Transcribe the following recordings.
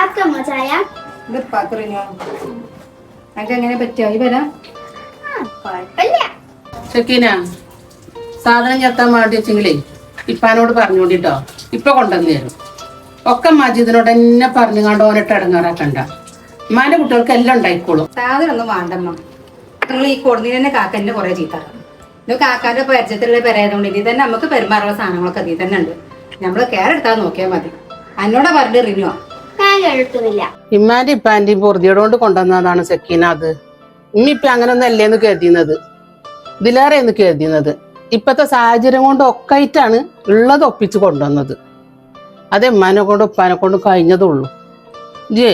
ആക്കമ്മ ചായ? ഇത് പാക്കറിഞ്ഞോ അനക്ക് എങ്ങനെ പറ്റിയോ? ഈ വരാം. ആ കുഴപ്പമില്ല ചെക്കീന സാധനം ചെത്താൻ വേണ്ടി വെച്ചെങ്കിലേ ഇപ്പാനോട് പറഞ്ഞോണ്ടിട്ടോ ഇപ്പൊ കൊണ്ടുവന്നു തരും. ഒക്കെ മജീദിനോട് എന്നെ പറഞ്ഞു കണ്ട് ഓനിട്ട് ഇടങ്ങാറാക്കണ്ട. ഉമ്മാന്റെ കുട്ടികൾക്ക് എല്ലാം ഉണ്ടായിക്കോളും. സാധനം ഒന്നും വേണ്ടമ്മ നിങ്ങൾ ഈ കൊടുന്നതിന് തന്നെ കാക്കന്റെ കുറെ ചീത്താറാണ് ഇത് കാക്കാന്റെ പരിചയത്തിലുള്ള പെരയായതുകൊണ്ട് ഇതിൽ തന്നെ നമുക്ക് പെരുമാറുള്ള സാധനങ്ങളൊക്കെ ഇതിൽ തന്നെ ഉണ്ട്. നമ്മൾ കെയർ എടുത്താൽ നോക്കിയാൽ മതി. എന്നോടാ പറഞ്ഞിട്ട് റിനുവാ. ഞാൻ കേൾക്കുന്നില്ല ഇമ്മാന്റെ ഇപ്പാന്റെയും പൊറുതിയോട് കൊണ്ടുവന്നതാണ് സെക്കീന അത്. ഇമ്മിപ്പ അങ്ങനെ ഒന്നും അല്ലേന്ന് കരുതിയുന്നത് ഇതിലേറെ എന്ന് കരുതിയുന്നത് ഇപ്പത്തെ സാഹചര്യം കൊണ്ട് ഒക്കായിട്ടാണ് ഉള്ളത് ഒപ്പിച്ച് കൊണ്ടുവന്നത്. അത് ഇമ്മാനെ കൊണ്ട് ഉപ്പാനെ കൊണ്ട് കഴിഞ്ഞതുള്ളൂ. ജേ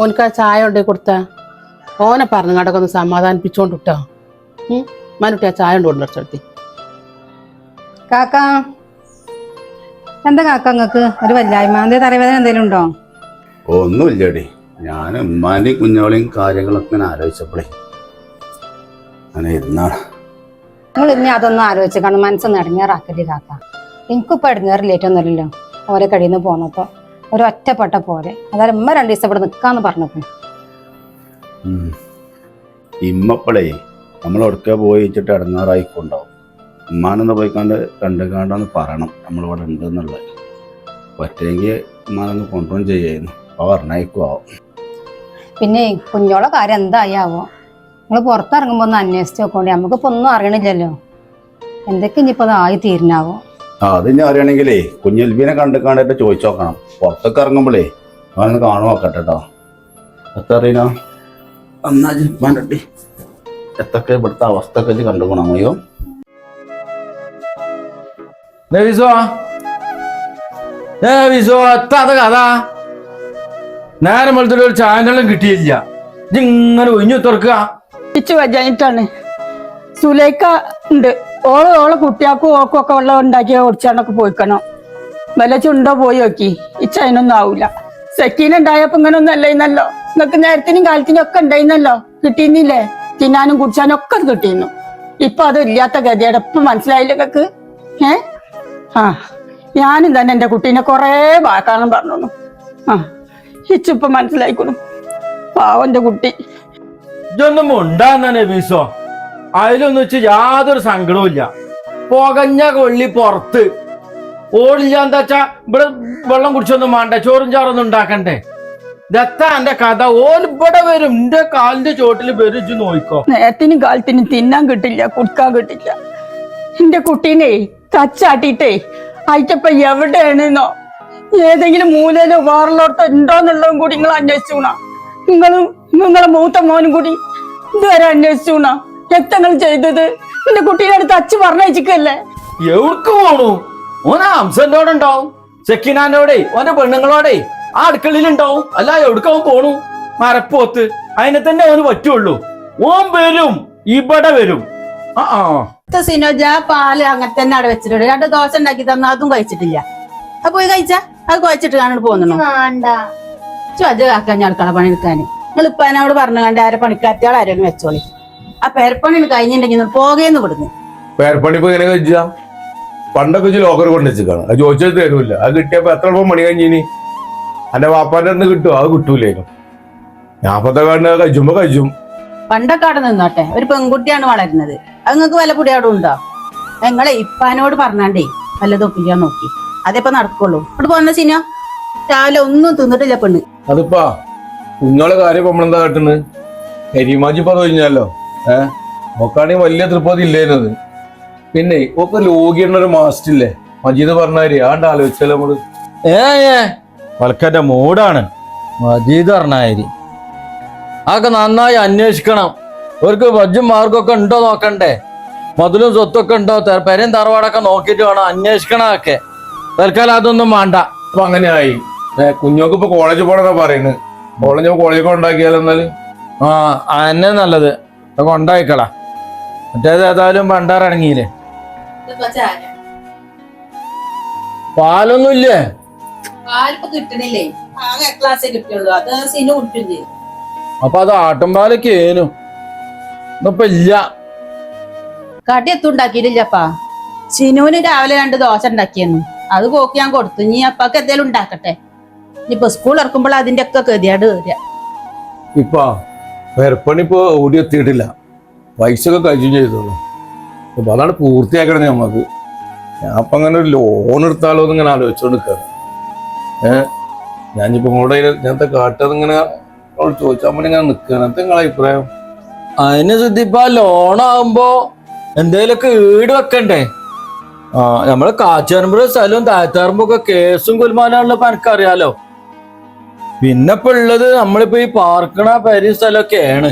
ഓനക്ക് ആ ചായ ഉണ്ടേ കൊടുത്ത? ഓനെ പറഞ്ഞു കണ്ടൊക്കെ ഒന്ന് സമാധാനിപ്പിച്ചോണ്ട് വിട്ടോ മനുട്ടി ആ ചായ ഉണ്ട് കൊണ്ടുവച്ചെടുത്തി കാക്ക എന്താ കാക്ക നിങ്ങൾക്ക് ഒരു വല്ലായ്മ എന്തേ തലവേദന എന്തെങ്കിലും ഉണ്ടോ? ഒന്നുമില്ലടി ഞാൻ ഉമ്മാന്റെയും കുഞ്ഞോളെയും കാര്യങ്ങളൊക്കെ ഇങ്ങനെ ആലോചിച്ചപ്പോഴേ അങ്ങനെ ഇരുന്നാണ്. നിങ്ങൾ ഇനി അതൊന്നും ആലോചിച്ച് കാണും. മനസ്സൊന്നും ഇടങ്ങേറാക്കല്ലേ കാക്ക. എനിക്കിപ്പോൾ ഇടങ്ങേറില്ലേറ്റൊന്നുമില്ലല്ലോ ഓരോ കഴിയിൽ നിന്ന് പോന്നപ്പോൾ ഒരു ഒറ്റപ്പെട്ട പോലെ. അതായത് ഉമ്മ രണ്ട് ദിവസം ഇവിടെ നിൽക്കാന്ന് പറഞ്ഞപ്പോൾ. ഇമ്മപ്പളേ നമ്മൾ ഒടുക്കെ പോയി വെച്ചിട്ട് ഇടങ്ങാറായിക്കൊണ്ടാവും. ഉമ്മാനൊന്ന് പോയി കണ്ട് കണ്ട് കണ്ടെന്ന് പറയണം. നമ്മളിവിടെ ഉണ്ടെന്നുള്ളത്. പറ്റുമെങ്കിൽ ഉമ്മാനൊന്ന് കൊണ്ടുപോകും ചെയ്യായിരുന്നു. പറഞ്ഞേക്കും പിന്നെ കുഞ്ഞോളെ കാര്യം എന്തായാവോ? നിങ്ങൾ പുറത്തിറങ്ങുമ്പോൾ ഒന്ന് അന്വേഷിച്ച് നോക്കോണ്ടി. നമുക്കിപ്പോൾ ഒന്നും അറിയണില്ലല്ലോ. എന്തൊക്കെ ഇനിയിപ്പോൾ അത് ആയി തീരുന്നാവോ? ആ അത് ഞാൻ അറിയണമെങ്കിലേ കുഞ്ഞെൽബിനെ കണ്ട് കണ്ടിട്ട് ചോദിച്ചു നോക്കണം. പുറത്തൊക്കെ ഇറങ്ങുമ്പോഴേ അവനൊന്ന് കാണു നോക്കട്ടെ കേട്ടോ എത്ര അറിയണോ എന്നാ ജിപ്പാന്റെ എത്തൊക്കെ ഇവിടുത്തെ അവസ്ഥ ഒക്കെ കണ്ടുപോകണം അയ്യോ എത്താത്ത കഥ? നേരം വെളുത്തിട്ട് ഒരു ചാനലും കിട്ടിയില്ല. ഇതിങ്ങനെ ഒഴിഞ്ഞു തുറക്കുക. ഇച്ചു വജാനിട്ടാണ്. സുലേഖ ഉണ്ട്. ഓൾ ഓളെ കുട്ടിയാക്കും ഓക്കും ഒക്കെ വെള്ളം ഉണ്ടാക്കി ഓടിച്ചാണൊക്കെ പോയിക്കണം. വല്ല ചുണ്ടോ പോയി നോക്കി. ഇച്ച അതിനൊന്നും ആവൂല. സെക്കീൻ ഉണ്ടായപ്പോ ഇങ്ങനെ ഒന്നും അല്ലായിരുന്നല്ലോ. നിങ്ങക്ക് നേരത്തിനും കാലത്തിനും ഒക്കെ ഉണ്ടായിരുന്നല്ലോ. കിട്ടിയിരുന്നില്ലേ? തിന്നാനും കുടിച്ചാനും ഒക്കെ കിട്ടിയിരുന്നു. ഇപ്പൊ അത് ഇല്ലാത്ത ഗതിയുടെ ഇപ്പൊ മനസ്സിലായില്ല നിങ്ങക്ക് ഏ? ആ. ഞാനും തന്നെ എന്റെ കുട്ടീനെ കൊറേ വാക്കാണെന്ന് പറഞ്ഞു ആ. ഇച്ചിപ്പൊ മനസ്സിലായിക്കണു. പാവന്റെ കുട്ടി. ഇതൊന്നും ഉണ്ടാന്നെ വിസോ അതിലൊന്നും വെച്ച് യാതൊരു സങ്കടവും ഇല്ല. പുകഞ്ഞ കൊള്ളി പുറത്ത്. ഓടില്ല എന്താ വെച്ചാ ഇവിടെ വെള്ളം കുടിച്ചൊന്നും വേണ്ട ചോറും ചാറൊന്നും ഉണ്ടാക്കണ്ടേ. ഇതെത്താ എന്റെ കഥ. ഓൻ ഇവിടെ വരും. എന്റെ കാലിന്റെ ചോട്ടിൽ വരും ഇജ്ജ് നോയിക്കോ. നേരത്തിനും കാലത്തിനും തിന്നാൻ കിട്ടില്ല കുടിക്കാൻ കിട്ടില്ല. എന്റെ കുട്ടീനെ കച്ചാട്ടിട്ടേ അയച്ചപ്പ എവിടെയാണെന്നോ ഏതെങ്കിലും മൂലയിലോ വേറുള്ളോടത്തോ ഉണ്ടോന്നുള്ളതും കൂടി നിങ്ങൾ അന്വേഷിച്ചൂണ നിങ്ങളും നിങ്ങളെ മൂത്ത മോനും കൂടി ഇതുവരെ അന്വേഷിച്ചൂണ എത്തങ്ങൾ ചെയ്തത്? എന്റെ കുട്ടീനെ അടുത്ത് അച്ഛ പറഞ്ഞയച്ചിക്കല്ലേ എവിടക്ക് പോണു? ഓൻ ആ ഹംസന്റോടെ ഉണ്ടാവും. സെക്കിനാനോടെ ഓന്റെ പെണ്ണുങ്ങളോടെ ആ അടുക്കളയിൽ ഉണ്ടാവും. അല്ല എവിടക്ക അവൻ പോണു? മരപ്പോത്ത് അതിനെ തന്നെ അവന് പറ്റുള്ളൂ. ഓൻ വരും ഇവിടെ വരും. ആ ആ. സിനോജ പാൽ അങ്ങനെ തന്നെ അവിടെ വെച്ചിട്ടുണ്ട്. രണ്ട് ദോശ ഉണ്ടാക്കി തന്ന അതും കഴിച്ചിട്ടില്ല. അപ്പൊ പോയി കഴിച്ച? അത് കുഴച്ചിട്ട് കാണാൻ പോകുന്നു അത് ആക്കാൻ കാക്കാൻ അടുക്കള പണി എടുക്കാൻ നിങ്ങൾ ഇപ്പൊ എന്നോട് പറഞ്ഞു കണ്ട ആരെ പണിക്കാത്തിയാൾ ആരെങ്കിലും വെച്ചോളി. ആ പേരപ്പണി കഴിഞ്ഞിട്ടുണ്ടെങ്കിൽ പോകേന്ന് വിടുന്നു പേരപ്പണി ഇപ്പൊ എങ്ങനെ വെച്ചാ പണ്ടൊക്കെ ലോക്കർ കൊണ്ട് വെച്ചിക്കാണ് അത് ചോദിച്ചത് തരൂല്ല അത് കിട്ടിയപ്പോ എത്ര രൂപ മണി കഴിഞ്ഞിനി എന്റെ വാപ്പാന്റെ അടുത്ത് കിട്ടുമോ അത് കിട്ടൂലേനു. ഞാപ്പത്തെ കാടിന് കഴിച്ചുമ്പോ കഴിച്ചും. പണ്ടൊക്കെ അവിടെ നിന്നോട്ടെ. ഒരു പെൺകുട്ടിയാണ് വളരുന്നത്. അത് നിങ്ങൾക്ക് വല്ല പുടി അവിടെ ഉണ്ടോ? നിങ്ങളെ ഇപ്പാനോട് പറഞ്ഞാണ്ടേ വല്ലതൊപ്പിക്കാൻ നോക്കി. അതേപ്പോ നടക്കുള്ളൂ. ഇവിടെ പോന്ന സീനോ രാവിലെ ഒന്നും തിന്നിട്ടില്ല പെണ്ണ്. അതിപ്പാ കുഞ്ഞോളെ കാര്യം നമ്മളെന്താ കാട്ടുന്നത് എരിമാജി ഇപ്പൊ കഴിഞ്ഞാലോ? ഏഹ് നോക്കാണെങ്കിൽ വലിയ തൃപ്തി ഇല്ലേനത് പിന്നെ ഒക്കെ ലോകിയുടെ ഒരു മാസ്റ്റ് ഇല്ലേ? മജീദ് പറഞ്ഞാരി ആണ്ട് ആലോചിച്ചാലോ നമ്മൾ? ഏ വൽക്കന്റെ മൂടാണ്. മജീദ് പറഞ്ഞാരി അതൊക്കെ നന്നായി അന്വേഷിക്കണം. അവർക്ക് വജ്ജും മാർക്കൊക്കെ ഉണ്ടോ നോക്കണ്ടേ? മതിലും സ്വത്തൊക്കെ ഉണ്ടോ? പെരയും തറവാടൊക്കെ നോക്കിയിട്ട് വേണം അന്വേഷിക്കണം ഒക്കെ തൽക്കാലം അതൊന്നും വേണ്ട. അപ്പൊ അങ്ങനെ ആയി കുഞ്ഞോക്ക് ഇപ്പൊ കോളേജിൽ പോണെന്നാ പറയുന്നത് കോളേജ് കോളേജ് ഉണ്ടാക്കിയാലോ എന്നാൽ ആ അതന്നെ നല്ലത്. അതൊക്കെ ഉണ്ടായിക്കളാ മറ്റേത് ഏതായാലും പണ്ടാറിറങ്ങിയില്ലേ പാലൊന്നും ഇല്ലേ? പാലിപ്പോ കിട്ടണില്ലേ? ആകെ ക്ലാസ്സേ കിട്ടുള്ളൂ അത് സിനു കുടിക്കും ചെയ്യും അപ്പൊ അത് ആട്ടുംപാലൊക്കെ ഏനു. ഇന്നിപ്പൊ ഇല്ല. കടി എത്തും ഉണ്ടാക്കിയിട്ടില്ലപ്പാ. സിനുവിന് രാവിലെ രണ്ട് ദോശ ഉണ്ടാക്കിയെന്നു. അത് കോക്ക് ഞാൻ കൊടുത്തു. നീ അപ്പാക്ക് എന്തേലും ഉണ്ടാക്കട്ടെ. ഇനിയിപ്പോ സ്കൂൾ ഇറക്കുമ്പോൾ അതിന്റെ ഒക്കെ ഗതിയാട് വരിക. ഇപ്പൊ പെരപ്പണി ഇപ്പൊ ഓടി എത്തിയിട്ടില്ല. പൈസ ഒക്കെ കഴിച്ചു ചെയ്തോളൂ. അപ്പൊ അതാണ് പൂർത്തിയാക്കണം നമുക്ക് ഞാൻ അപ്പൊ അങ്ങനെ ഒരു ലോൺ എടുത്താലോ എന്ന് ഇങ്ങനെ ആലോചിച്ചോണ്ട് നിൽക്കാണ് ഏഹ് ഞാനിപ്പോ കൂടെ ഞാനത്തെ കാട്ടത് ഇങ്ങനെ ചോദിച്ചാൽ മതി ഇങ്ങനെ നിൽക്കുകയാണ് എന്താ നിങ്ങളെ അഭിപ്രായം? അതിന് ശ്രദ്ധിപ്പ ലോൺ ആകുമ്പോ എന്തേലൊക്കെ ഈട് വെക്കണ്ടേ? നമ്മൾ കാച്ചാറുമ്പോ സ്ഥലവും താഴ്ത്താറുമ്പോ ഒക്കെ കേസും കുൽമാനാണല്ലോ ഇപ്പൊ എനിക്കറിയാലോ പിന്നെ ഇപ്പൊ ഉള്ളത് നമ്മളിപ്പോ ഈ പാർക്കണ പരി സ്ഥലമൊക്കെയാണ്.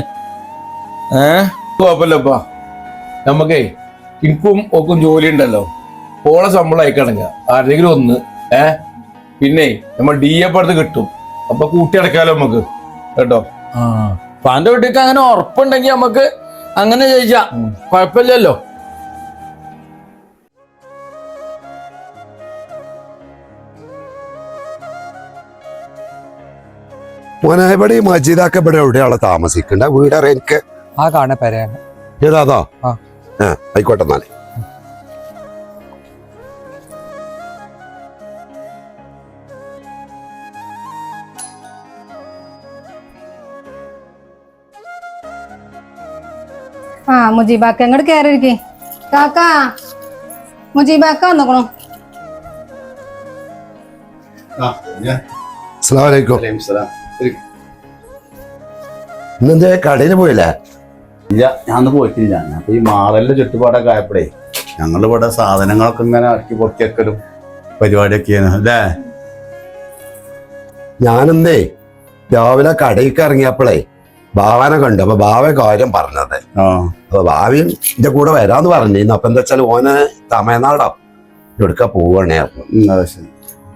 ഏ? കുഴപ്പമില്ലപ്പാ. നമുക്കേ എനിക്കും ഒക്കും ജോലി ഉണ്ടല്ലോ. ഓളെ ശമ്പളം അയക്കണങ്ങ ആരെങ്കിലും ഒന്ന് ഏ? പിന്നെ നമ്മൾ ഡി എ പടുത്ത് കിട്ടും. അപ്പൊ കൂട്ടി അടക്കാലോ നമുക്ക്. കേട്ടോ? ആ പാന്റെ വീട്ടിക്ക് അങ്ങനെ ഉറപ്പുണ്ടെങ്കി നമുക്ക് അങ്ങനെ ചോദിച്ചാ കുഴപ്പമില്ലല്ലോ. മോനെ ഇവിടെ ഈ മജീദാക്ക ഇവിടെ എവിടെയാണ് താമസിക്കണ്ട? വീടറിയ എനിക്ക്. ആ കാണ പെരയാണ്. ഏതാതോ ആ. ആ ആയിക്കോട്ടെ നാളെ ആ മുജീബാക്ക അങ്ങോട്ട് കയറിയിരിക്കേ കാക്ക മുജീബാക്ക വന്നോക്കണോ. അസ്സലാമലൈക്കും ഇന്നെന്തേ കടയിൽ പോയല്ലേ? ഇല്ല ഞാൻ പോയിട്ടില്ല. ഞാൻ ഈ മാറലിന്റെ ചുറ്റുപാടൊക്കെ ആയപ്പോഴേ ഞങ്ങളിവിടെ സാധനങ്ങളൊക്കെ ഇങ്ങനെ അടുക്കി പൊക്കിയൊക്കലും പരിപാടിയൊക്കെയാണ് അല്ലേ? ഞാനെന്തേ രാവിലെ കടയിലേക്ക് ഇറങ്ങിയപ്പോഴേ ഭാവനെ കണ്ടു. അപ്പൊ ഭാവ കാര്യം പറഞ്ഞത്. അപ്പൊ ഭാവിയും എന്റെ കൂടെ വരാന്ന് പറഞ്ഞിരുന്നു അപ്പൊ എന്താ വെച്ചാൽ ഓന് തമിഴ്നാടാ. എടുക്ക പോവണേ. അപ്പൊ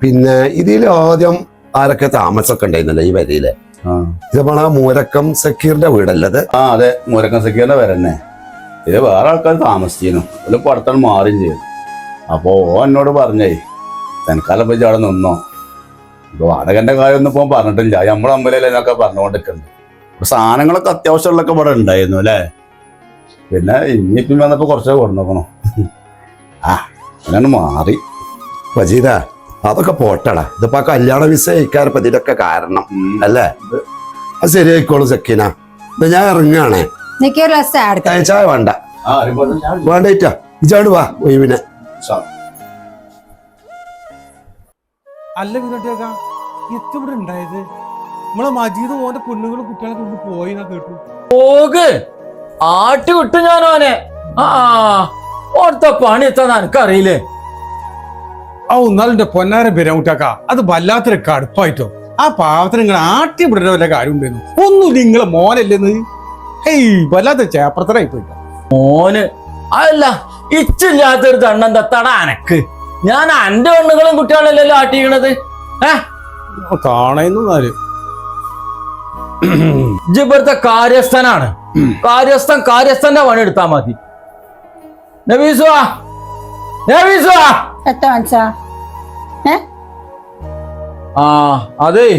പിന്നെ ഇതിൽ ആദ്യം ആരൊക്കെ താമസമൊക്കെ ഉണ്ടായിരുന്നല്ലോ ഈ വരിയിൽ? ആ. ഇത് നമ്മളെ മൂരക്കം സക്കീറിന്റെ വീടല്ലത്? ആ അതെ. മൂരക്കം സക്കീറിന്റെ വരന്നെ ഇത് വേറെ ആൾക്കാർ താമസിച്ചിരുന്നു. ഒരു പുറത്താണ് മാറുകയും ചെയ്തു. അപ്പോ ഓ എന്നോട് പറഞ്ഞേ തൽക്കാലം പോയി അവിടെ നിന്നോ. ഇപ്പൊ വാടകന്റെ കാര്യമൊന്നും ഇപ്പൊ പറഞ്ഞിട്ടില്ല. നമ്മളെ അമ്പലല്ലേ എന്നൊക്കെ പറഞ്ഞുകൊണ്ടിരിക്കുന്നു അപ്പൊ സാധനങ്ങളൊക്കെ അത്യാവശ്യമുള്ളൊക്കെ ഇവിടെ ഉണ്ടായിരുന്നു അല്ലേ? പിന്നെ ഇനിയിപ്പം വന്നപ്പോ കുറച്ചൊക്കെ കൊണ്ടുനോക്കണോ ആ അങ്ങനെ മാറി. വജീദ അതൊക്കെ പോട്ടടാ. ഇതിപ്പോ കല്യാണ വിസ ഇക്കാരപ്പ ഇതിലൊക്കെ കാരണം. അല്ലേ? അത് ശരിയായിക്കോളും സക്കീന. ഇത് ഞാൻ ഇറങ്ങുകയാണേ. ചായ വേണ്ട. വേണ്ടേറ്റാ ഇജാട് വാ ഒഴിവിനെ. അല്ല വിനോട്ടേക്ക എത്തിവിടെ ഉണ്ടായത്? നമ്മളെ മജീദ് ഓന്റെ പെണ്ണുങ്ങളും കുട്ടികളൊക്കെ കൊണ്ട് പോയി കേട്ടു. പോക്. ആട്ടി വിട്ടു ഞാൻ ഓനെ ആ. ഓർത്ത പണി എത്താൻ എനിക്കറിയില്ലേ? ആ ഒന്നാലിന്റെ പൊന്നാര പെരമുട്ടാക്ക അത് വല്ലാത്തൊരു കടുപ്പായിട്ടോ. ആ പാവത്തിന് നിങ്ങൾ ആട്ടി വല്ല കാര്യം ഉണ്ടായിരുന്നു ഒന്നും നിങ്ങളെ മോനല്ലെന്ന്. ഹേയ് വല്ലാത്ത ചേപ്പറത്തരായി പോയിട്ടോ മോന് അതല്ല ഇച്ചില്ലാത്തൊരു തണ്ണം തത്തട അനക്ക്. ഞാൻ അന്റെ പെണ്ണുങ്ങളും കുട്ടികളല്ലല്ലോ ആട്ടിക്കണത്. ഏ? കാണുന്നാൽ ഇജ്ജ് ഇവിടുത്തെ കാര്യസ്ഥനാണ്. കാര്യസ്ഥൻ കാര്യസ്ഥന്റെ പണി എടുത്താ മതി. നബീസുവാ നബീസുവാ. എത്ര മനസ്സാ ഏ? ആ അതെ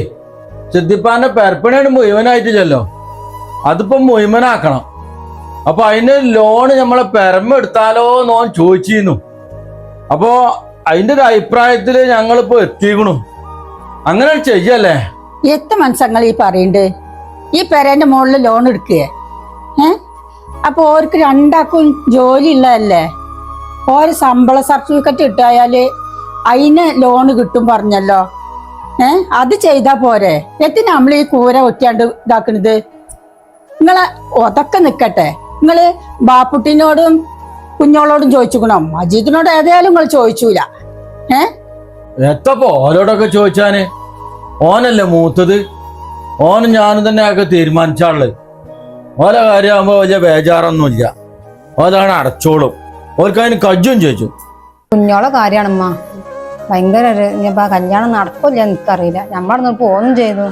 സിദ്ദിപ്പാന്റെ പെരപ്പണിയാണ് മുഴുവനായിട്ടില്ലല്ലോ. അതിപ്പോ മുഴുവനാക്കണം. അപ്പൊ അതിന് ലോണ് നമ്മളെ പെരമ്പ എടുത്താലോ നോൻ ചോദിച്ചിരുന്നു. അപ്പോ അതിന്റെ ഒരു അഭിപ്രായത്തിൽ ഞങ്ങളിപ്പോ എത്തിക്കണു അങ്ങനെ ചെയ്യല്ലേ? എത്ര മനസ്സങ്ങൾ ഈ പറയണ്ട്? ഈ പെരേന്റെ മുകളിൽ ലോൺ എടുക്കുക ഏ? അപ്പൊ ഓർക്ക് രണ്ടാക്കും ജോലി ഉള്ളതല്ലേ? ഓര് ശമ്പള സർട്ടിഫിക്കറ്റ് കിട്ടായാൽ അതിന് ലോണ് കിട്ടും പറഞ്ഞല്ലോ. ഏ? അത് ചെയ്താ പോരെ. എത്തിന് നമ്മൾ ഈ കൂര ഒറ്റാണ്ട് ഇതാക്കണത്? നിങ്ങൾ ഒതൊക്കെ നിക്കട്ടെ. നിങ്ങൾ ബാപ്പുട്ടിനോടും കുഞ്ഞോളോടും ചോദിച്ചുക്കണോ? മജീദിനോട് ഏതായാലും നിങ്ങൾ ചോദിച്ചൂല. ഏ? എത്തപ്പോ? ഓരോടൊക്കെ ചോദിച്ചാന്. ഓനല്ലേ മൂത്തത്? ഓനും ഞാനും തന്നെ ഒക്കെ തീരുമാനിച്ചാൾ. ഓല കാര്യമാകുമ്പോ വലിയ ബേജാറൊന്നുമില്ല. ഓലാണ് അടച്ചോളും. ഓർക്ക് അതിന് കജ്ജും ചോദിച്ചു. കുഞ്ഞോളെ കാര്യമാണമ്മ ഭയങ്കര ഒരു ഇനിയിപ്പോ ആ കല്യാണം നടക്കില്ല എനിക്കറിയില്ല. നമ്മളവിടുന്ന് പോന്നും ചെയ്തു.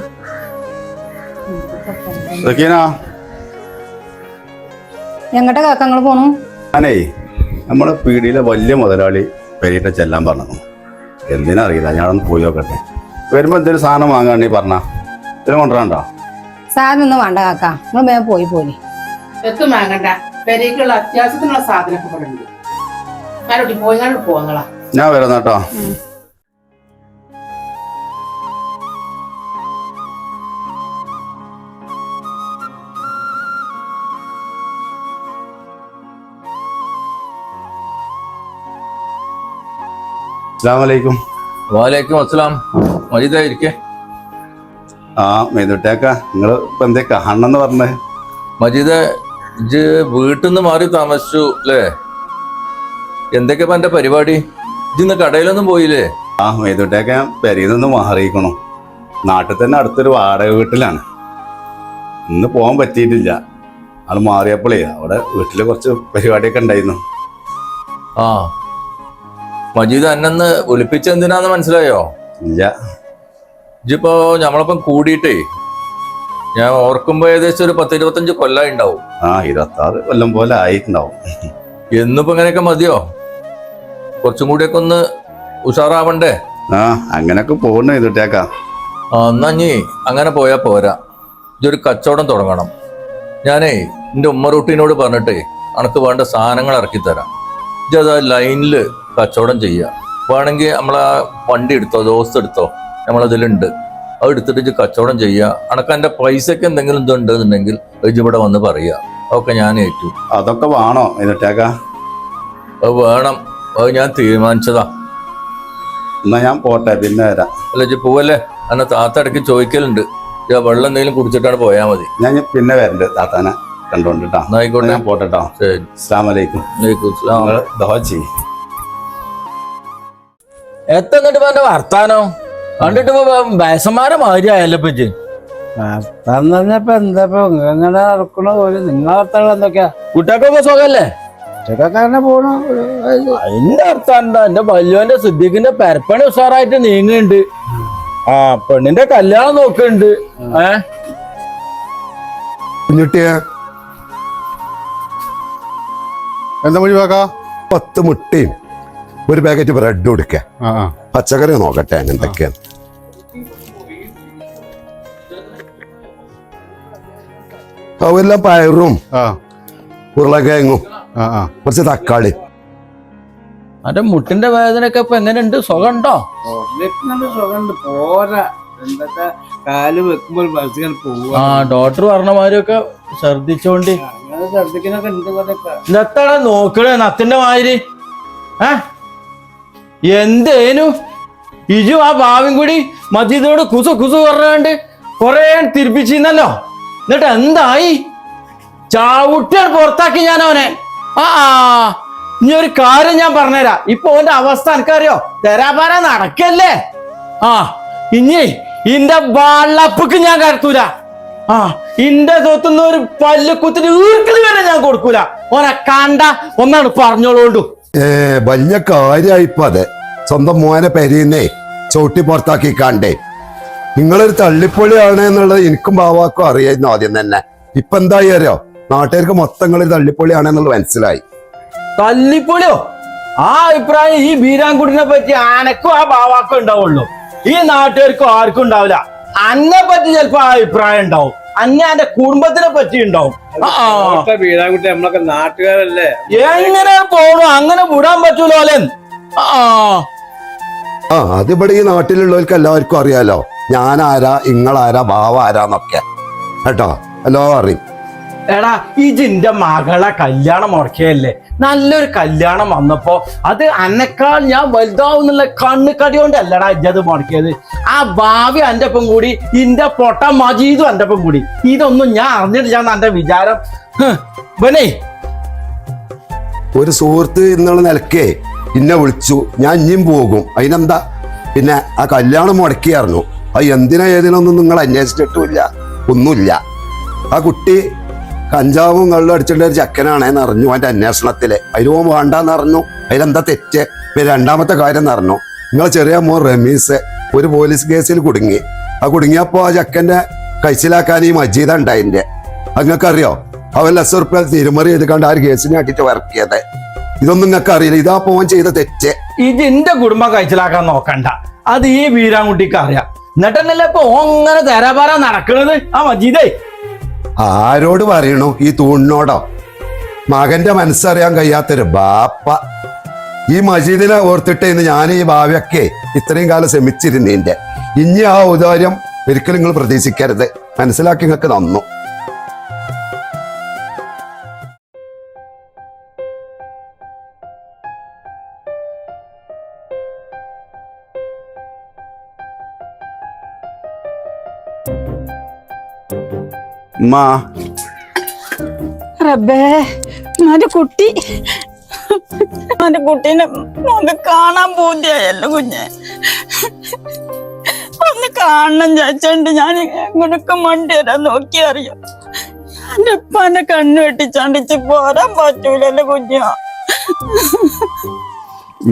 ഞങ്ങളുടെ എങ്ങോട്ടാ കാക്കങ്ങൾ പോണു? ഞാനേ നമ്മുടെ പീടിയിലെ വലിയ മുതലാളി പെരീട്ട ചെല്ലാൻ പറഞ്ഞു എന്തിനാ അറിയില്ല ഞാനൊന്ന് പോയി നോക്കട്ടെ. വരുമ്പോ എന്തെങ്കിലും സാധനം വാങ്ങാണ്ടി പറഞ്ഞ. ഇതിനെ കൊണ്ടുവരണ്ടോ? സാധനം ഒന്നും വേണ്ട കാക്ക. നമ്മൾ വേഗം പോയി പോയി എത്തും വാങ്ങണ്ട പെരീക്കുള്ള അത്യാവശ്യത്തിനുള്ള സാധനമൊക്കെ ഇവിടെ ഉണ്ട്. അങ്ങോട്ട് പോയി പോവാങ്ങളാ ഞാൻ വരുന്ന കേട്ടോ. അസ്സാമലൈക്കും വാലേക്കും അസ്സലാം. മജീദായിരിക്കേ ആ മെയ്തുട്ടേക്ക നിങ്ങൾ ഇപ്പൊ എന്തേ കാണണം എന്ന് പറഞ്ഞേ മജീദ് ഇജ് വീട്ടിൽ നിന്ന് മാറി താമസിച്ചു അല്ലേ? എന്തൊക്കെ ഇപ്പൊ എന്റെ പരിപാടി? ഇതിന്ന് കടയിലൊന്നും പോയില്ലേ? ആ മേതുട്ടേക്ക പെരീന്നൊന്ന് നിന്ന് മാറിയിക്കണു നാട്ടിൽ തന്നെ അടുത്തൊരു വാടക വീട്ടിലാണ്. ഇന്ന് പോകാൻ പറ്റിയിട്ടില്ല. ആൾ മാറിയപ്പോഴേ അവിടെ വീട്ടിൽ കുറച്ച് പരിപാടിയൊക്കെ ഉണ്ടായിരുന്നു. ആ. മജീദ് എന്നെന്ന് വിളിപ്പിച്ചെന്തിനാന്ന് മനസ്സിലായോ? ഇല്ല. ഇജിപ്പോ ഞമ്മളൊപ്പം കൂടിയിട്ടേ ഞാൻ ഓർക്കുമ്പോ ഏകദേശം ഒരു പത്ത് ഇരുപത്തഞ്ച് കൊല്ലായി ഉണ്ടാവും ആ ഇരുപത്താറ് കൊല്ലം പോലെ ആയിട്ടുണ്ടാവും. എന്നിപ്പോ ഇങ്ങനെയൊക്കെ മതിയോ? കുറച്ചും കൂടിയൊക്കെ ഒന്ന് ഉഷാറാവണ്ടേ? ആ അങ്ങനൊക്കെ പോകണേ ഇതിട്ടേക്കാ ആ എന്നാ നീ അങ്ങനെ പോയാ പോരാ. ഇതൊരു കച്ചവടം തുടങ്ങണം. ഞാനേ എന്റെ ഉമ്മ റൂട്ടീനോട് പറഞ്ഞിട്ടേ അനക്ക് വേണ്ട സാധനങ്ങൾ ഇറക്കി തരാം. ഇജത് ആ ലൈനിൽ കച്ചവടം ചെയ്യുക വേണമെങ്കിൽ നമ്മളെ വണ്ടി എടുത്തോ ദോസ് എടുത്തോ നമ്മളതിലുണ്ട്. അത് എടുത്തിട്ട് ഇജ്ജ് കച്ചവടം ചെയ്യുക അനക്ക് എന്റെ പൈസയ്ക്ക് എന്തെങ്കിലും ഇതുണ്ടെന്നുണ്ടെങ്കിൽ ഇജ്ജ് ഇവിടെ വന്ന് പറയുക അതൊക്കെ ഞാൻ ഏറ്റു. അതൊക്കെ വേണോ എന്നിട്ടേക്കാ അത് വേണം. അത് ഞാൻ തീരുമാനിച്ചതാ. എന്നാ ഞാൻ പോട്ടെ പിന്നെ വരാം. അല്ല ഇജ്ജ് പോവല്ലേ? അന്ന താത്ത ഇടയ്ക്ക് ചോദിക്കലുണ്ട്. ഇജ്ജ് ആ വെള്ളം എന്തെങ്കിലും കുടിച്ചിട്ടാണ് പോയാൽ മതി. ഞാൻ ഇനി പിന്നെ വരണ്ട് താത്താനെ കണ്ടോണ്ടിട്ടാ. എന്നാ ആയിക്കോട്ടെ. ഞാൻ ശരി. വലൈക്കും സ്ലാം. നിങ്ങൾ ദഹ ചെയ്യും. എത്തന്നിട്ട് ഇപ്പൊ എന്റെ വർത്താനോ? കണ്ടിട്ട് ഇപ്പൊ വയസ്സന്മാരെ മാതിരി ആയല്ലോ ഇപ്പൊ ഇജ്ജ്. പറഞ്ഞപ്പോ എന്താ നടക്കണ പോലെ നിങ്ങളെ എന്തൊക്കെയാ? കുട്ടികൾക്കൊക്കെ സുഖല്ലേ? പോണു. അതിന്റെ അർത്ഥം എന്താ? എന്റെ വല്യോന്റെ സിദ്ദിഖിന്റെ പെരപ്പണി ഉഷാറായിട്ട് നീങ്ങുന്നുണ്ട്. ആ പെണ്ണിന്റെ കല്യാണം നോക്കുന്നുണ്ട്. ഏ? കുഞ്ഞുട്ടിയെ. എന്താ മൊഴിവാക്ക പത്ത് മുട്ടയും ഒരു പാക്കറ്റ് ബ്രെഡ് കൊടുക്ക പച്ചക്കറി നോക്കട്ടെ എന്തൊക്കെയാണ് അവെല്ലാം പയറും ആ. ഉരുളക്കിഴങ്ങും. കുറച്ച് തക്കാളി. അതെ മുട്ടിന്റെ വേദനയൊക്കെ ഇപ്പൊ എങ്ങനെയുണ്ട്? സുഖമുണ്ടോ? പോരാ. എന്തൊക്കെ? കാൽ വെക്കുമ്പോൾ ആ ഡോക്ടർ പറഞ്ഞ മാതിരിയൊക്കെ ഛർദിച്ചോണ്ട് ഇതെത്താണ് നോക്കണേ നത്തിന്റെ മാതിരി. ഏ? എന്തേനു ഇജു ആ ഭാവിയും കൂടി മജീദിനോട് കുസു കുസു പറഞ്ഞാണ്ട് കൊറേ തിരിപ്പിച്ചിരുന്നല്ലോ. എന്നിട്ട് എന്തായി? ചാവുട്ടിയാണ് പുറത്താക്കി ഞാൻ അവനെ ആ ഇനി ഒരു കാര്യം ഞാൻ പറഞ്ഞുതരാ. ഇപ്പൊ ഓന്റെ അവസ്ഥ എനിക്കറിയോ? തെരാപാര നടക്കല്ലേ? ആ ഇനി ഇന്റെ വള്ളപ്പക്ക് ഞാൻ കടത്തൂല. ആ ഇന്റെ സ്വത്തുനിന്ന് ഒരു പല്ലുക്കുത്തിന് ഈർക്കിൽ വരെ ഞാൻ കൊടുക്കൂല. ഓനെ കണ്ട ഒന്നാണ് പറഞ്ഞോളൂണ്ടു. ഏ വലിയ കാര്യ അതെ. സ്വന്തം മോനെ പെരീന്നേ ചവിട്ടി പുറത്താക്കി കണ്ടേ. നിങ്ങളൊരു തള്ളിപ്പൊളിയാണ് എന്നുള്ളത് എനിക്കും ബാവാക്കും അറിയായിരുന്നു ആദ്യം തന്നെ. ഇപ്പൊ എന്തായി അറിയോ? നാട്ടുകാർക്ക് മൊത്തം തള്ളിപ്പൊളിയാണ് എന്നുള്ളത് മനസ്സിലായി. തല്ലിപ്പൊളിയോ ആ അഭിപ്രായം ഈ ബീരാങ്കുടിനെ പറ്റി ആനക്കും ആ ബാവാക്കും ഉണ്ടാവുള്ളൂ. ഈ നാട്ടുകാർക്കും ആർക്കും ഉണ്ടാവില്ല. അന്നെ പറ്റി ചിലപ്പോ ആ അഭിപ്രായം ഉണ്ടാവും. അന്നെ എന്റെ കുടുംബത്തിനെ പറ്റി ഉണ്ടാവും. നമ്മളൊക്കെ നാട്ടുകാരല്ലേ? എങ്ങനെ പോണു? അങ്ങനെ വിടാൻ പറ്റൂലോ അല്ലേ ആ ആ. അതിവിടെ ഈ നാട്ടിലുള്ളവർക്ക് എല്ലാവർക്കും അറിയാലോ. ഞാൻ ആരാ ഇങ്ങളാരാ ബാവ ആരാന്നൊക്കെ കേട്ടോ? എല്ലാവരും അറിയും. എടാ ഇജിന്റെ മകളെ കല്യാണം മുടക്കിയല്ലേ നല്ലൊരു കല്യാണം വന്നപ്പോ അത് അന്നെക്കാൾ ഞാൻ വലുതാവുന്നുള്ള കണ്ണുകടി കൊണ്ടല്ലടാ ഇജ്ജത് മുടക്കിയത്. ആ ഭാവി എന്റെ ഒപ്പം കൂടി ഇന്റെ പൊട്ട മജീദും എന്റെ ഒപ്പം കൂടി. ഇതൊന്നും ഞാൻ അറിഞ്ഞിട്ടില്ല എന്റെ വിചാരം. ബനേ ഒരു സുഹൃത്ത് എന്നുള്ള നിലക്കേ ഇന്നെ വിളിച്ചു. ഞാൻ ഇനിയും പോകും. അതിനെന്താ? പിന്നെ ആ കല്യാണം മുടക്കിയായിരുന്നു. അത് എന്തിനാ ഏതിനൊന്നും നിങ്ങൾ അന്വേഷിച്ചിട്ടുമില്ല. ഒന്നുമില്ല. ആ കുട്ടി കഞ്ചാവും കള്ളും അടിച്ചിട്ട് ഒരു ചക്കനാണെന്ന് അറിഞ്ഞു അവന്റെ അന്വേഷണത്തിൽ. അതിന് പോകാൻ വേണ്ടാന്ന് അറിഞ്ഞു. അതിലെന്താ തെറ്റ്? പിന്നെ രണ്ടാമത്തെ കാര്യം അറിഞ്ഞു. നിങ്ങൾ ചെറിയ മോൻ റമീസ് ഒരു പോലീസ് കേസിൽ കുടുങ്ങി. ആ കുടുങ്ങിയപ്പോ ആ ചക്കന്റെ കൈസിലാക്കാൻ ഈ മജീദ ഉണ്ടായിന്റെ അങ്ങക്കറിയോ അവൻ ലക്ഷം റുപ്യ തിരുമറി എടുക്കാണ്ട് കണ്ട് ആ ഒരു കേസിനെ ആക്കിയിട്ട് വർക്ക് ചെയ്തത് ഇതൊന്നും നിങ്ങൾക്ക് അറിയില്ല ഇതാ പോവാൻ ചെയ്ത തെറ്റ്. ഇത് എന്റെ കുടുംബം കഴിച്ചിലാക്കാൻ നോക്കണ്ട. അത് ഈ വീരാൻകുട്ടിക്ക് അറിയാം. എന്നിട്ടല്ലേ ഇപ്പൊ ഓങ്ങനെ തരാപാര നടക്കണത്? ആ മജീദേ ആരോട് പറയണു ഈ തൂണിനോടോ? മകന്റെ മനസ്സറിയാൻ കഴിയാത്തൊരു ബാപ്പ. ഈ മജീദിനെ ഓർത്തിട്ടേന്ന് ഞാൻ ഈ ഭാവിയൊക്കെ ഇത്രയും കാലം ശ്രമിച്ചിരുന്നതിന്റെ ഇനി ആ ഉദാര്യം ഒരിക്കലും നിങ്ങൾ പ്രതീക്ഷിക്കരുത്. മനസ്സിലാക്കി നിങ്ങൾക്ക് തന്നു. thank you റബ്ബേ എന്റെ കുട്ടി. എന്റെ കുട്ടീനെ ഒന്ന് കാണാൻ പൂതിയായല്ലോ കുഞ്ഞെ. ഒന്ന് കാണണം ചോദിച്ചോണ്ട് ഞാൻ എങ്ങനെയൊക്കെ മണ്ടി വരാൻ നോക്കി അറിയാം എന്റെ ഉപ്പാന്റെ കണ്ണു വെട്ടിച്ചാണ്ടിച്ച് പോരാൻ പറ്റൂലല്ലോ കുഞ്ഞോ.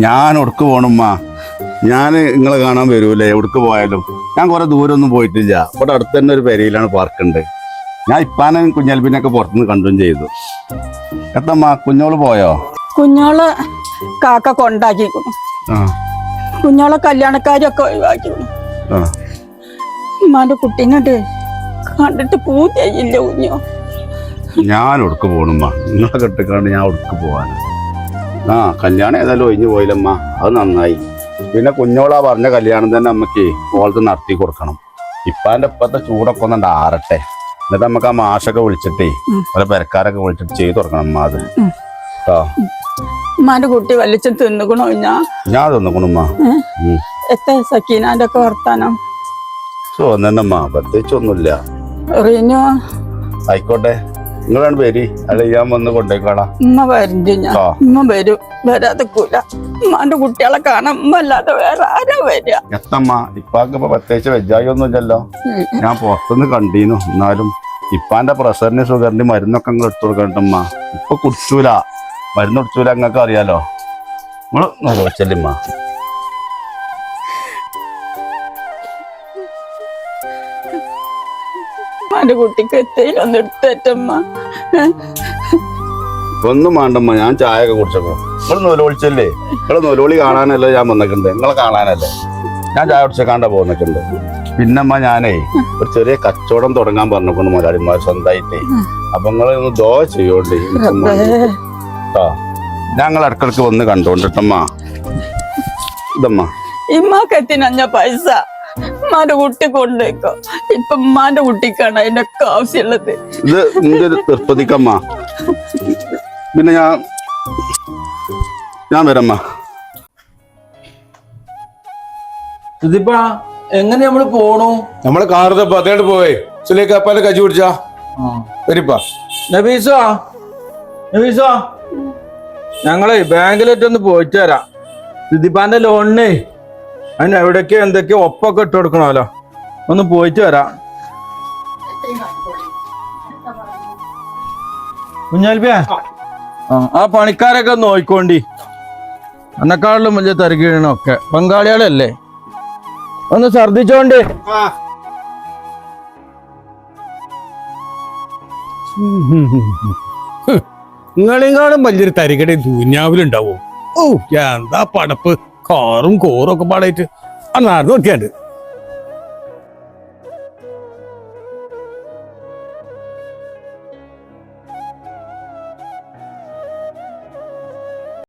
ഞാൻ ഒടുക്ക് പോണുമ്മ ഞാൻ നിങ്ങളെ കാണാൻ വരൂലേ എവിടക്ക് പോയാലും. ഞാൻ കുറെ ദൂരൊന്നും പോയിട്ടില്ല. ഇവിടെ അടുത്ത് തന്നെ ഒരു പെരയിലാണ് പാർക്കുണ്ട് ഞാൻ ഇപ്പാനും കുഞ്ഞൽപ്പിനൊക്കെ പുറത്തുനിന്ന് കണ്ടും ചെയ്തു. എത്തമ്മ കുഞ്ഞോൾ പോയോ? കുഞ്ഞോൾ കാക്ക കൊണ്ടാക്കി. കുഞ്ഞോളെ കല്യാണക്കാരൊക്കെ ഒഴിവാക്കി. ഉമ്മാന്റെ കുട്ടീനോട് കണ്ടിട്ട് പൂത്തിയില്ല കുഞ്ഞോ. ഞാൻ ഒടുക്ക് പോണുമ്മ നിങ്ങളെ കെട്ടിക്കാണ്ട് ഞാൻ ഒടുക്ക് പോവാന്. ആ കല്യാണം ഏതായാലും ഒഴിഞ്ഞു പോയില്ലമ്മ. അത് നന്നായി. പിന്നെ കുഞ്ഞോളാ പറഞ്ഞ കല്യാണം തന്നെ അമ്മയ്ക്ക് ഓളത്ത് നടത്തി കൊടുക്കണം. ഇപ്പാന്റെ ഇപ്പത്തെ ചൂടൊക്കെ ഒന്നുണ്ട് ആറട്ടെ. എന്നിട്ട് നമുക്ക് ആ മാഷൊക്കെ വിളിച്ചിട്ടേ ഒരു ഓരോ പെരക്കാരൊക്കെ വിളിച്ചിട്ട് ചെയ്തു തുടങ്ങണം അമ്മ അത്. കേട്ടോ ഉമ്മാന്റെ കുട്ടി വലിച്ചു തിന്നുകണോ ഞാൻ ഞാൻ തന്നുക്കണമ്മ എത്ര സക്കീനാന്റെ ഒക്കെ വർത്താനം? സോ പ്രത്യേകിച്ച് പ്രത്യേകിച്ചൊന്നുമില്ല റീനു? ആയിക്കോട്ടെ. നിങ്ങളാണ് പേര്? അല്ല ഞാൻ വന്ന് കൊണ്ടേക്കോളാം. ഉമ്മ വരണ്ടു ഞാൻ. ഉമ്മ വരും. വരാതെ കൂല. ഉമ്മാന്റെ കുട്ടികളെ കാണാൻ ഉമ്മ അല്ലാതെ വേറെ ആരാ വരിക? എത്തമ്മ ഇപ്പാക്ക് ഇപ്പൊ പ്രത്യേകിച്ച് വെജായി ഒന്നുമില്ലല്ലോ. ഞാൻ പുറത്തുനിന്ന് കണ്ടീനു. എന്നാലും ഇപ്പാന്റെ പ്രഷറിന് ഷുഗറിന് മരുന്നൊക്കെ നിങ്ങൾ എടുത്തു കൊടുക്കണ്ടമ്മ ഇപ്പൊ കുടിച്ചൂല. മരുന്ന് കുടിച്ചൂല നിങ്ങൾക്ക് അറിയാലോ. നിങ്ങൾ നോച്ചല്ലിമ്മ ഉമ്മാന്റെ കുട്ടിക്ക് എത്തേലും ഒന്ന് എടുത്തേറ്റമ്മ ഒന്നും വേണ്ടമ്മ ഞാൻ ചായ ഒക്കെ കുടിച്ചപ്പോ നിങ്ങൾ നൂലോളിച്ചല്ലേ? നിങ്ങൾ നൂലോളി കാണാനല്ലേ ഞാൻ വന്നിട്ടുണ്ട് നിങ്ങളെ കാണാനല്ലേ? ഞാൻ ചായ കുടിച്ചേക്കാണ്ട പോന്നിട്ടുണ്ട് പിന്നമ്മ ഞാനേ ഒരു ചെറിയ കച്ചവടം തുടങ്ങാൻ പറഞ്ഞിട്ടുണ്ട് മുതലാളിമാർ സ്വന്തമായിട്ടേ. അപ്പൊ നിങ്ങളെ ഒന്ന് ദോ ചെയ്യോണ്ടേ. കേട്ടോ ഞങ്ങൾ ഇടക്കിടക്ക് വന്ന് കണ്ടോണ്ടിട്ടമ്മ. ഇതമ്മ. ഇമ്മാക്കെത്തിനഞ്ഞ പൈസ. ഉമ്മാന്റെ കുട്ടി കൊണ്ടേക്കോ. ഇപ്പൊ ഉമ്മാന്റെ കുട്ടിക്കാണ് അതിനൊക്കെ ആവശ്യമുള്ളത്. ഇത് നിന്റെ ഒരു നിർപ്പതിക്കമ്മ പിന്നെ ഞാൻ ഞാൻ വരമ്മ ഇതിപ്പ എങ്ങനെ നമ്മൾ പോണു? നമ്മൾ കാറത്തെ പതേട്ട് പോയി സുലേഖ അപ്പാലെ കച്ചി പിടിച്ചാ വരിപ്പാ. നബീസോ? നബീസോ? ഞങ്ങളെ ബാങ്കിലേറ്റൊന്ന് പോയിട്ട് വരാം. ദിദിപ്പാന്റെ ലോണിനെ അതിന് എവിടേക്കോ എന്തൊക്കെയോ ഒപ്പൊക്കെ ഇട്ട് കൊടുക്കണമല്ലോ? ഒന്ന് പോയിട്ട് വരാം. കുഞ്ഞാൽപ്പിയ ആ. ആ പണിക്കാരൊക്കെ നോയിക്കോണ്ടി. അന്നക്കാളിലും വലിയ തരികീഴണൊക്കെ പങ്കാളികളല്ലേ? ഒന്ന് ഛർദിച്ചോണ്ട് നിങ്ങളെങ്കാളും വലിയൊരു തരികട ദൂഞ്ഞാവിലുണ്ടാവോ ഓ എന്താ പടപ്പ്? കാറും കോറും ഒക്കെ പാടായിട്ട് നടന്നു നോക്കിയാണ്ട്.